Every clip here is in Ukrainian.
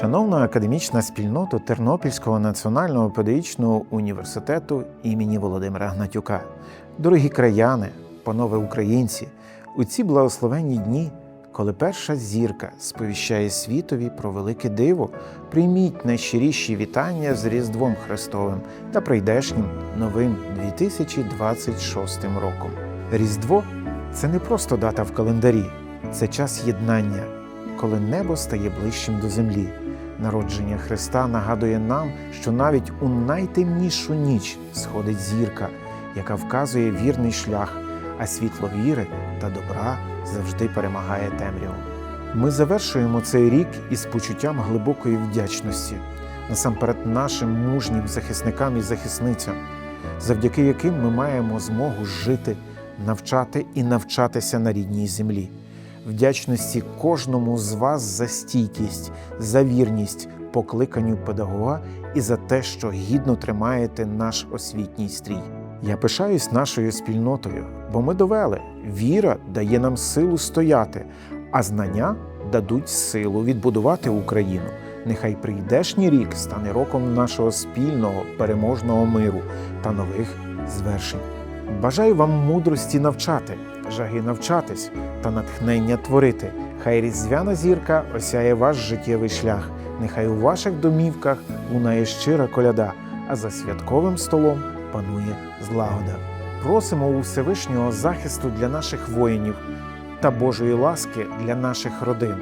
Шановна академічна спільнота Тернопільського національного педагогічного університету імені Володимира Гнатюка, дорогі краяни, панове українці, у ці благословенні дні, коли перша зірка сповіщає світові про велике диво, прийміть найщиріші вітання з Різдвом Христовим та прийдешнім новим 2026 роком. Різдво це не просто дата в календарі, це час єднання, коли небо стає ближчим до землі. Народження Христа нагадує нам, що навіть у найтемнішу ніч сходить зірка, яка вказує вірний шлях, а світло віри та добра завжди перемагає темряву. Ми завершуємо цей рік із почуттям глибокої вдячності, насамперед нашим мужнім захисникам і захисницям, завдяки яким ми маємо змогу жити, навчати і навчатися на рідній землі вдячності кожному з вас за стійкість, за вірність, покликанню педагога і за те, що гідно тримаєте наш освітній стрій. Я пишаюсь нашою спільнотою, бо ми довели, віра дає нам силу стояти, а знання дадуть силу відбудувати Україну. Нехай прийдешній рік стане роком нашого спільного переможного миру та нових звершень. Бажаю вам мудрості навчати, жаги навчатись та натхнення творити. Хай різдвяна зірка осяє ваш життєвий шлях. Нехай у ваших домівках лунає щира коляда, а за святковим столом панує злагода. Просимо у Всевишнього захисту для наших воїнів та Божої ласки для наших родин.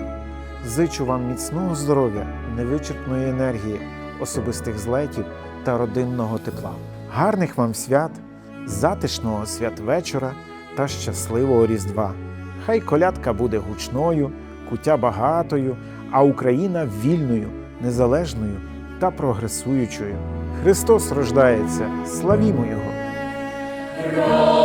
Зичу вам міцного здоров'я, невичерпної енергії, особистих злетів та родинного тепла. Гарних вам свят, затишного святвечора та щасливого Різдва. Хай колядка буде гучною, куття багатою, а Україна вільною, незалежною та прогресуючою. Христос рождається, славімо Його!